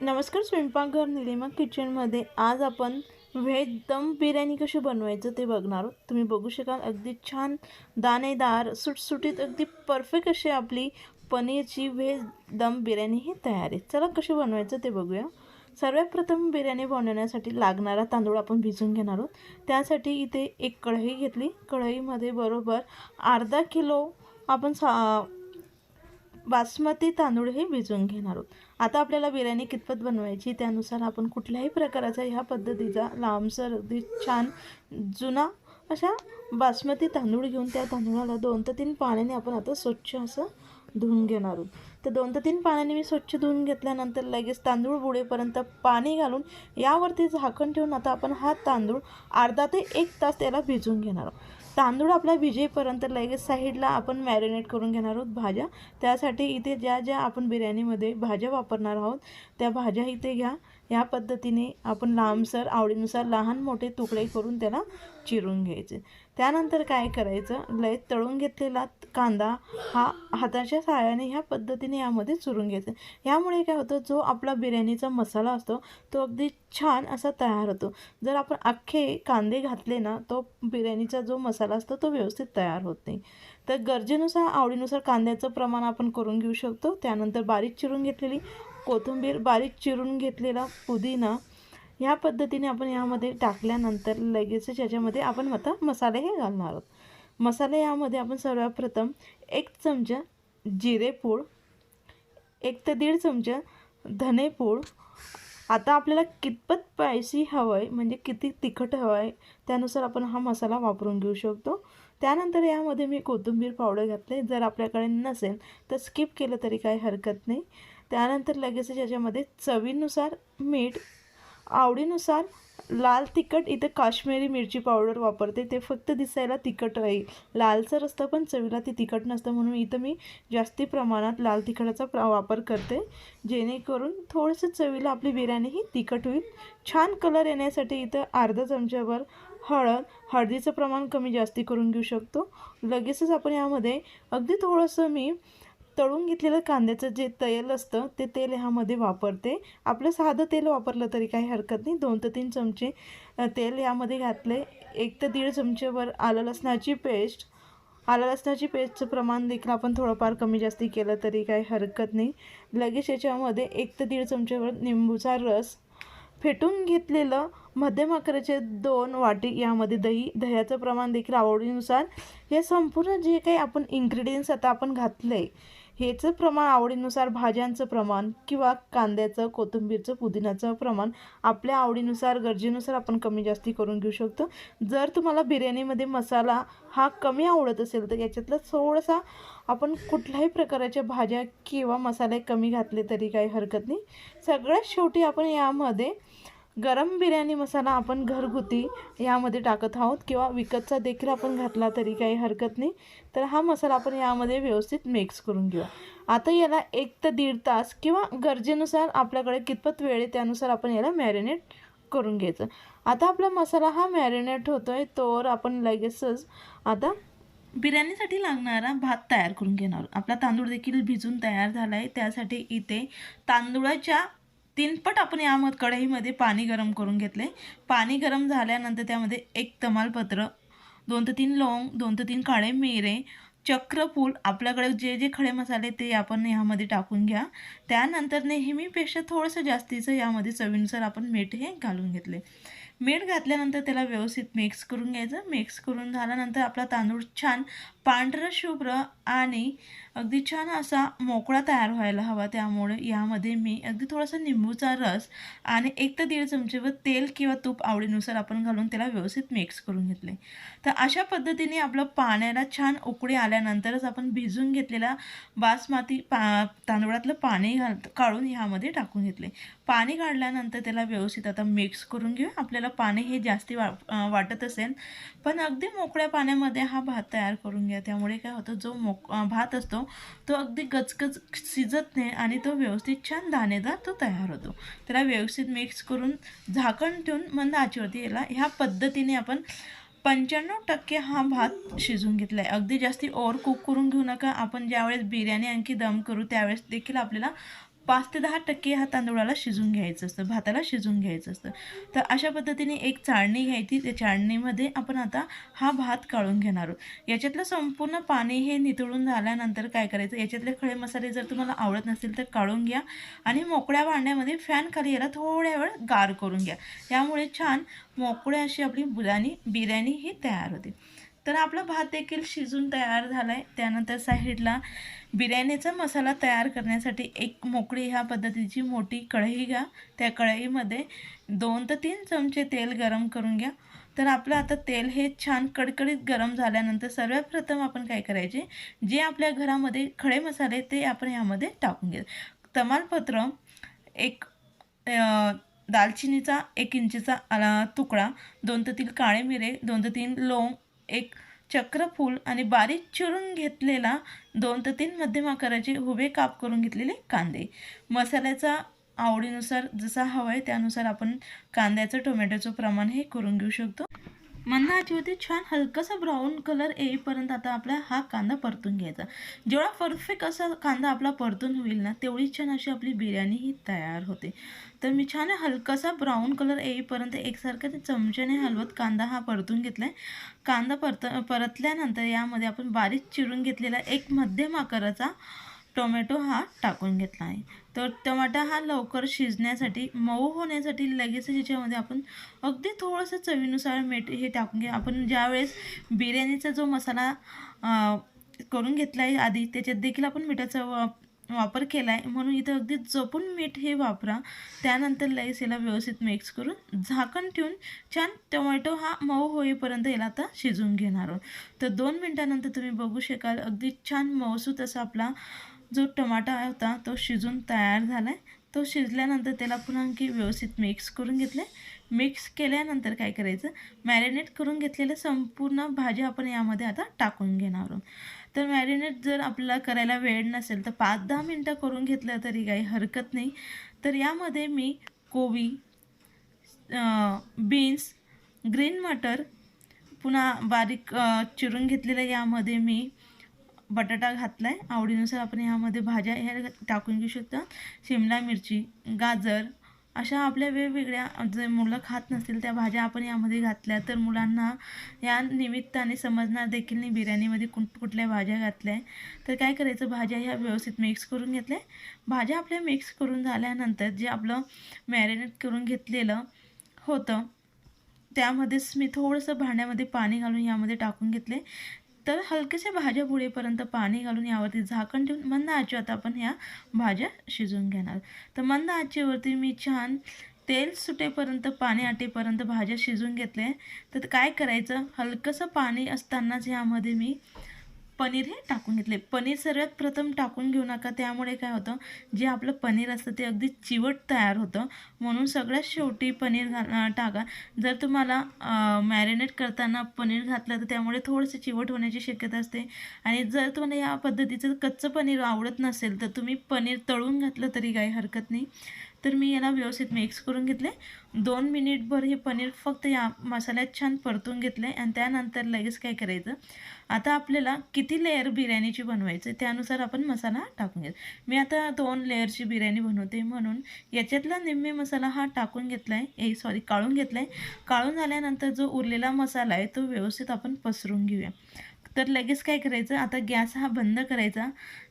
नमस्कार स्वयंपाकघर निलिमा किचनमध्ये आज आपण व्हेज दम बिर्याणी कशी बनवायचं ते बघणार आहोत. तुम्ही बघू शकाल अगदी छान दाणेदार सुटसुटीत अगदी परफेक्ट अशी आपली पनीरची व्हेज दम बिर्याणी ही तयार आहे. चला कशी बनवायचं ते बघूया. सर्वात प्रथम बिर्याणी बनवण्यासाठी लागणारा तांदूळ आपण भिजून घेणार आहोत. त्यासाठी इथे एक कढई घेतली. कढईमध्ये बरोबर अर्धा किलो आपण सा बासमती तांदूळ हे भिजवून घेणार आहोत. आता आपल्याला बिर्याणी कितपत बनवायची त्यानुसार आपण कुठल्याही प्रकाराचा ह्या पद्धतीचा लांबसर अगदी छान जुना अशा बासमती तांदूळ घेऊन त्या तांदूळाला दोन ते तीन पाण्याने आपण आता स्वच्छ असं धुवून घेणार आहोत. तर दोन ते तीन पाण्याने मी स्वच्छ धुवून घेतल्यानंतर लगेच तांदूळ बुडेपर्यंत पाणी घालून यावरती झाकण ठेवून आता आपण हा तांदूळ अर्धा ते एक तास त्याला भिजवून घेणार आहोत. तांदूळ आपला विजेपर्यंत लगेच साईडला आपण मॅरिनेट करून घेणार आहोत भाज्या. त्यासाठी इथे ज्या ज्या आपण बिर्याणीमध्ये भाज्या वापरणार आहोत त्या भाज्या इथे घ्या. या पद्धतीने आपण लांबसर आवडीनुसार लहान मोठे तुकडे करून त्याला चिरून घ्यायचे. त्यानंतर काय करायचं? लय तळून घेतलेला कांदा हा हाताच्या सहाय्याने ह्या पद्धतीने यामध्ये चुरून घ्यायचं. यामुळे काय होतं? जो आपला बिर्याणीचा मसाला असतो तो अगदी छान असा तयार होतो. जर आपण अख्खे कांदे घातले ना तो बिर्याणीचा जो मसाला असतो तो व्यवस्थित तयार होत नाही. तर गरजेनुसार आवडीनुसार कांद्याचं प्रमाण आपण करून घेऊ शकतो. त्यानंतर बारीक चिरून घेतलेली कोथिंबीर बारीक चिरून घेतलेला पुदिना ह्या पद्धतीने आपण यामध्ये टाकल्यानंतर लगेचच याच्यामध्ये आपण आता मसाले हे घालणार आहोत. मसाले यामध्ये आपण सर्वप्रथम एक चमचा जिरेपूड एक ते दीड चमचा धनेपूड आता आपल्याला कितपत स्पायसी हवं आहे म्हणजे किती तिखट हवं आहे त्यानुसार आपण हा मसाला वापरून घेऊ शकतो. त्यानंतर यामध्ये मी कोथिंबीर पावडर घातले. जर आपल्याकडे नसेल तर स्किप केलं तरी काही हरकत नाही. त्यानंतर लगेचच याच्यामध्ये चवीनुसार मीठ आवडीनुसार लाल तिखट इथं काश्मीरी मिरची पावडर वापरते. ते फक्त दिसायला तिखट राहील. लालसर असतं पण चवीला ती तिखट नसतं. म्हणून इथं मी जास्ती प्रमाणात लाल तिखटाचा प्रा वापर करते. जेणेकरून थोडंसं चवीला आपली बिर्याणी ही तिखट होईल. छान कलर येण्यासाठी इथं अर्धा चमच्यावर हळद हळदीचं प्रमाण कमी जास्ती करून घेऊ शकतो. लगेचच आपण यामध्ये अगदी थोडंसं मी तळून घेतलेलं कांद्याचं जे तेल असतं ते तेल ह्यामध्ये वापरते. आपलं साधं तेल वापरलं तरी काही हरकत नाही. दोन ते तीन चमचे तेल यामध्ये घातले. एक ते दीड चमचेवर आलं लसणाची पेस्ट. आलं लसणाची पेस्टचं प्रमाण देखील आपण थोडंफार कमी जास्ती केलं तरी काही हरकत नाही. लगेच याच्यामध्ये एक ते दीड चमचेवर निंबूचा रस फेटून घेतलेलं मध्यम आकाराचे दोन वाटी यामध्ये दही. दह्याचं प्रमाण देखील आवडीनुसार. हे संपूर्ण जे काही आपण इन्ग्रेडियंट्स आता आपण घातलं आहे ह्याचं प्रमाण आवडीनुसार भाज्यांचं प्रमाण किंवा कांद्याचं कोथिंबीरचं पुदिन्याचं प्रमाण आपल्या आवडीनुसार गरजेनुसार आपण कमी जास्ती करून घेऊ शकतो. जर तुम्हाला बिर्याणीमध्ये मसाला हा कमी आवडत असेल तर याच्यातला थोडासा आपण कुठल्याही प्रकारच्या भाज्या किंवा मसाले कमी घातले तरी काही हरकत नाही. सगळ्यात शेवटी आपण यामध्ये गरम बिर्याणी मसाला आपण घरगुती यामध्ये टाकत आहोत किंवा विकतचा देखील आपण घातला तरी काही हरकत नाही. तर हा मसाला आपण यामध्ये व्यवस्थित मिक्स करून घेऊ आता याला एक ते दीड तास किंवा गरजेनुसार आपल्याकडे कितपत वेळ आहे त्यानुसार आपण याला मॅरिनेट करून घ्यायचं. आता आपला मसाला हा मॅरिनेट होतो आहे तोवर आपण लगेचच आता बिर्याणीसाठी लागणारा भात तयार करून घेणार आपला तांदूळ देखील भिजून तयार झाला आहे त्यासाठी इथे तांदूळाच्या तीनपट आपण यामध्ये कढईमध्ये पाणी गरम करून घेतले. पाणी गरम झाल्यानंतर त्यामध्ये एक तमालपत्र दोन ते तीन लवंग दोन ते तीन काळे मिरे चक्रफूल आपल्याकडे जे जे खडे मसाले ते आपण ह्यामध्ये टाकून घ्या. त्यानंतर नेहमीपेक्षा थोडंसं जास्तीचं यामध्ये चवीनुसार आपण मीठ हे घालून घेतले. मीठ घातल्यानंतर त्याला व्यवस्थित मिक्स करून घ्यायचं. मिक्स करून झाल्यानंतर आपला तांदूळ छान पांढरं शुभ्र आणि अगदी छान असा मोकळा तयार व्हायला हवा. त्यामुळे यामध्ये मी अगदी थोडासा निंबूचा रस आणि एक ते दीड चमचेवर तेल किंवा तूप आवडीनुसार आपण घालून त्याला व्यवस्थित मिक्स करून घेतले. तर अशा पद्धतीने आपलं पाण्याला छान उकळी आल्यानंतरच आपण भिजून घेतलेला बासमती पा तांदूळातलं पाणी घाल काढून ह्यामध्ये टाकून घेतले. पाणी काढल्यानंतर त्याला व्यवस्थित आता मिक्स करून घेऊ. आपल्याला पाणी हे जास्ती वा वाटत असेल पण अगदी मोकळ्या पाण्यामध्ये हा भात तयार करून घ्या. त्यामुळे काय होतं जो मोक भात असतो तो अगदी गचगच शिजत नाही आणि तो व्यवस्थित छान दाणेदार तो तयार होतो. त्याला व्यवस्थित मिक्स करून झाकण ठेवून मंद आचेवरती याला ह्या पद्धतीने आपण पंच्याण्णव टक्के हा भात शिजून घेतला आहे अगदी जास्ती ओव्हर कुक करून घेऊ नका. आपण ज्यावेळेस बिर्याणी आणखी दम करू त्यावेळेस देखील आपल्याला पाच ते दहा टक्के हा तांदूळाला शिजून घ्यायचं असतं भाताला शिजून घ्यायचं असतं. तर अशा पद्धतीने एक चाळणी घ्यायची त्या चाळणीमध्ये आपण आता हा भात काढून घेणार आहोत. याच्यातलं संपूर्ण पाणी हे नितळून झाल्यानंतर काय करायचं याच्यातले खडे मसाले जर तुम्हाला आवडत नसतील तर काढून घ्या आणि मोकळ्या भांड्यामध्ये फॅन खाली याला थोड्या वेळ गार करून घ्या. त्यामुळे छान मोकळ्या अशी आपली बुलानी बिर्याणी ही तयार होते. तर आपला भात देखील शिजून तयार झाला आहे त्यानंतर साईडला बिर्याणीचा मसाला तयार करण्यासाठी एक मोकळी ह्या पद्धतीची मोठी कढई घ्या. त्या कढईमध्ये दोन ते तीन चमचे तेल गरम करून घ्या. तर आपलं आता तेल हे छान कडकडीत गरम झाल्यानंतर सर्वात प्रथम आपण काय करायचे? जे आपल्या घरामध्ये खडे मसाले ते आपण यामध्ये टाकून घ्या. तमालपत्र एक दालचिनीचा एक इंचीचा आला तुकडा दोन ते तीन काळे मिरे दोन ते तीन लोंग एक चक्रफूल आणि बारीक चिरून घेतलेला दोन ते तीन मध्यम आकाराचे उभे काप करून घेतलेले कांदे. मसाल्याचा आवडीनुसार जसा हवा आहे त्यानुसार आपण कांद्याचं टोमॅटोचं प्रमाण हे करून घेऊ शकतो. मंद होती छान हलकासा ब्राऊन कलर येईपर्यंत आता आपला हा कांदा परतून घ्यायचा. जेवढा परफेक्ट असा कांदा आपला परतून होईल ना तेवढी छान अशी आपली बिर्याणी ही तयार होते. तर मी छान हलकासा ब्राऊन कलर येईपर्यंत एकसारखा ते चमच्याने हलवत कांदा हा परतून घेतला आहे कांदा परत परतल्यानंतर यामध्ये आपण बारीक चिरून घेतलेला एक मध्यम आकाराचा टोमॅटो हा टाकून घेतला आहे. तर टमाटा हा लवकर शिजण्यासाठी मऊ होण्यासाठी लगेच ह्याच्यामध्ये आपण अगदी थोडंसं चवीनुसार मीठ हे टाकून घ्या. आपण ज्यावेळेस बिर्याणीचा जो मसाला करून घेतला आहे आधी त्याच्यात देखील आपण मिठाचा वा वापर केला आहे म्हणून इथं अगदी जपून मीठ हे वापरा. त्यानंतर लगेच याला व्यवस्थित मिक्स करून झाकण ठेवून छान टोमॅटो हा मऊ होईपर्यंत याला आता शिजवून घेणार आहोत. तर दोन मिनटानंतर तुम्ही बघू शकाल अगदी छान मऊसूत असा आपला जो टमाटा होता तो शिजून तयार झाला आहे तो शिजल्यानंतर त्याला पुन्हा आणखी व्यवस्थित मिक्स करून घेतले मिक्स केल्यानंतर काय करायचं? मॅरिनेट करून घेतलेल्या संपूर्ण भाज्या आपण यामध्ये आता टाकून घेणार आहोत. तर मॅरिनेट जर आपल्याला करायला वेळ नसेल तर पाच दहा मिनटं करून घेतलं तरी काही हरकत नाही. तर यामध्ये मी कोबी बीन्स ग्रीन मटर पुन्हा बारीक चिरून घेतलेलं यामध्ये मी बटाटा घातला आहे आवडीनुसार आपण यामध्ये भाज्या ह्या टाकून घेऊ शकता. शिमला मिरची गाजर अशा आपल्या वेगवेगळ्या जे मुलं खात नसतील त्या भाज्या आपण यामध्ये घातल्या तर मुलांना या निमित्ताने समजणार देखील नाही बिर्याणीमध्ये कुठ कुठल्या भाज्या घातल्या आहे तर काय करायचं? भाज्या ह्या व्यवस्थित मिक्स करून घेतल्या. भाज्या आपल्या मिक्स करून झाल्यानंतर जे आपलं मॅरिनेट करून घेतलेलं होतं त्यामध्येच मी थोडंसं भांड्यामध्ये पाणी घालून यामध्ये टाकून घेतले. तर हलकेसे भाज्या पुढेपर्यंत पाणी घालून यावरती झाकण ठेवून मंद आचेवर आपण ह्या भाज्या शिजवून घेणार. तर मंद आचेवरती मी छान तेल सुटेपर्यंत पाणी आटेपर्यंत भाज्या शिजवून घेतल्या. तर काय करायचं? हलकंसं पाणी असतानाच ह्यामध्ये मी पनीर हे टाकून घेतले. पनीर सर्वात प्रथम टाकून घेऊ नका. त्यामुळे काय होतं जे आपलं पनीर असतं ते अगदी चिवट तयार होतं. म्हणून सगळ्यात शेवटी पनीर घाल टाका. जर तुम्हाला मॅरिनेट करताना पनीर घातलं तर त्यामुळे थोडंसं चिवट होण्याची शक्यता असते. आणि जर तुम्हाला या पद्धतीचं कच्चं पनीर आवडत नसेल तर तुम्ही पनीर तळून घातलं तरी काही हरकत नाही. तर मी याला व्यवस्थित मिक्स करून घेतले. दोन मिनिटभर हे पनीर फक्त या मसाल्यात छान परतून घेतले आणि त्यानंतर लगेच काय करायचं? आता आपल्याला किती लेअर बिर्याणीची बनवायची त्यानुसार आपण मसाला टाकून घेतो. मी आता दोन लेअरची बिर्याणी बनवते म्हणून याच्यातला निम्मे मसाला हा टाकून घेतला आहे ए सॉरी काढून घेतला आहे काढून झाल्यानंतर जो उरलेला मसाला आहे तो व्यवस्थित आपण पसरून घेऊया. तर लगेच काय करायचं? आता गॅस हा बंद करायचा.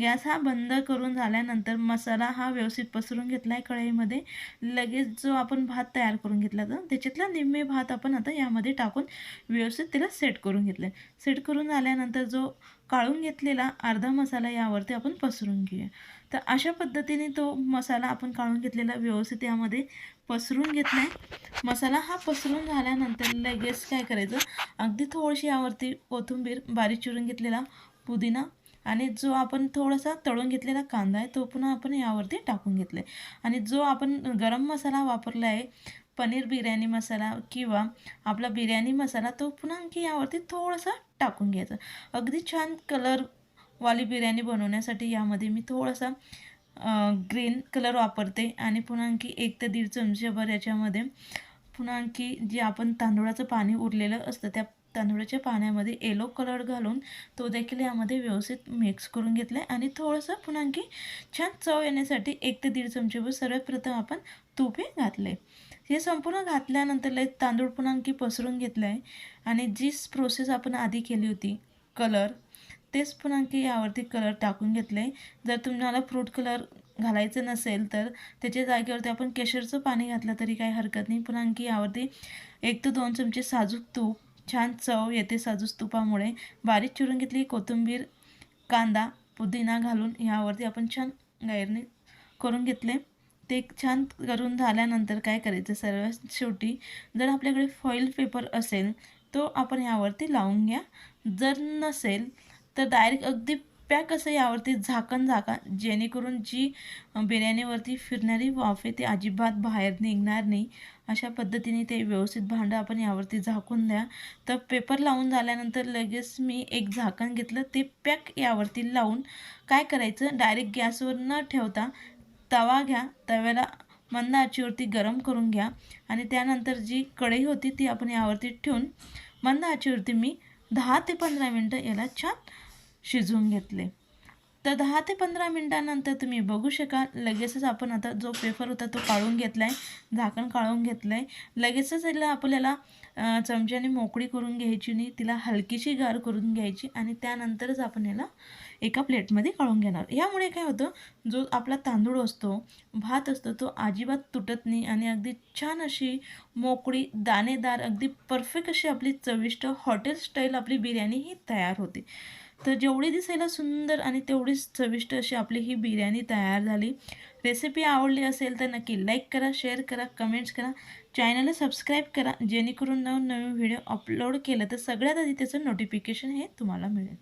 गॅस हा बंद करून झाल्यानंतर मसाला हा व्यवस्थित पसरून घेतला आहे कढईमध्ये. लगेच जो आपण भात तयार करून घेतला तर त्याच्यातला निम्मे भात आपण आता यामध्ये टाकून व्यवस्थित त्याला सेट करून घेतलं. आहे सेट करून झाल्यानंतर जो काढून घेतलेला अर्धा मसाला यावरती आपण पसरून घेऊया. तर अशा पद्धतीने तो मसाला आपण काढून घेतलेला व्यवस्थित यामध्ये पसरून घेतला आहे मसाला हा पसरून झाल्यानंतर लगेच काय करायचं? अगदी थोडीशी यावरती कोथिंबीर बारीक चिरून घेतलेला पुदिना आणि जो आपण थोडासा तळून घेतलेला कांदा आहे तो पुन्हा आपण यावरती टाकून घेतला आहे आणि जो आपण गरम मसाला वापरला आहे पनीर बिर्याणी मसाला किंवा आपला बिर्याणी मसाला तो पुन्हा आणखी यावरती थोडासा टाकून घ्यायचा. अगदी छान कलरवाली बिर्याणी बनवण्यासाठी यामध्ये मी थोडासा ग्रीन कलर वापरते आणि पुन्हा आणखी एक ते दीड चमचेभर याच्यामध्ये पुन्हा आणखी जे आपण तांदूळाचं पाणी उरलेलं असतं त्या तांदूळाच्या पाण्यामध्ये येलो कलर घालून तो देखील यामध्ये व्यवस्थित मिक्स करून घेतला आहे आणि थोडंसं पुन्हा आणखी छान चव येण्यासाठी एक ते दीड चमचेभर सर्वात प्रथम आपण तूप हे घातले. हे संपूर्ण घातल्यानंतर लय तांदूळ पुन्हा आणखी पसरून घेतलं आहे आणि जी प्रोसेस आपण आधी केली होती कलर तेच पुन्हा आणखी यावरती कलर टाकून घेतले जर तुम्हाला फ्रूट कलर घालायचं नसेल तर त्याच्या जागेवरती आपण केशरचं पाणी घातलं तरी काही हरकत नाही. पुन्हा आणखी यावरती एक ते दोन चमचे साजूक तूप छान चव येते साजूक तुपामुळे. बारीक चिरून घेतली कोथिंबीर कांदा पुदिना घालून यावरती आपण छान गायरणी करून घेतले. ते छान करून झाल्यानंतर काय करायचं? सर्वात शेवटी जर आपल्याकडे फॉईल पेपर असेल तो आपण यावरती लावून घ्या. जर नसेल तर डायरेक्ट अगदी पॅक असं यावरती झाकण झाका जेणेकरून जी बिर्याणीवरती फिरणारी वाफ आहे ती अजिबात बाहेर निघणार नाही. अशा पद्धतीने ते व्यवस्थित भांडं आपण यावरती झाकून द्या. तर पेपर लावून झाल्यानंतर लगेच मी एक झाकण घेतलं. ते पॅक यावरती लावून काय करायचं? डायरेक्ट गॅसवर न ठेवता तवा घ्या. तव्याला मंद आचेवरती गरम करून घ्या. आणि त्यानंतर जी कढई होती ती आपण यावरती ठेवून मंद आचेवरती मी दहा ते पंधरा मिनटं याला छान शिजवून घेतले. तर दहा ते पंधरा मिनटानंतर तुम्ही बघू शकाल. लगेचच आपण आता जो पेपर होता तो काढून घेतला आहे झाकण काढून घेतलं आहे लगेचच याला आपल्याला चमच्याने मोकळी करून घ्यायची नाही. तिला हलकीशी गार करून घ्यायची आणि त्यानंतरच आपण याला एका प्लेटमध्ये काढून घेणार. यामुळे काय होतं? जो आपला तांदूळ असतो भात असतो तो अजिबात तुटत नाही आणि अगदी छान अशी मोकळी दाणेदार अगदी परफेक्ट अशी आपली चविष्ट हॉटेल स्टाईल आपली बिर्याणी ही तयार होते. तर जेवढी दिसायला सुंदर आणि तेवढीच चविष्ट अशी आपली ही बिर्याणी तयार झाली. रेसिपी आवडली असेल तर नक्की लाईक करा शेअर करा कमेंट्स करा. चॅनलला सबस्क्राईब करा जेणेकरून नवनवीन व्हिडिओ अपलोड केलं तर सगळ्यात आधी त्याचं नोटिफिकेशन हे तुम्हाला मिळेल.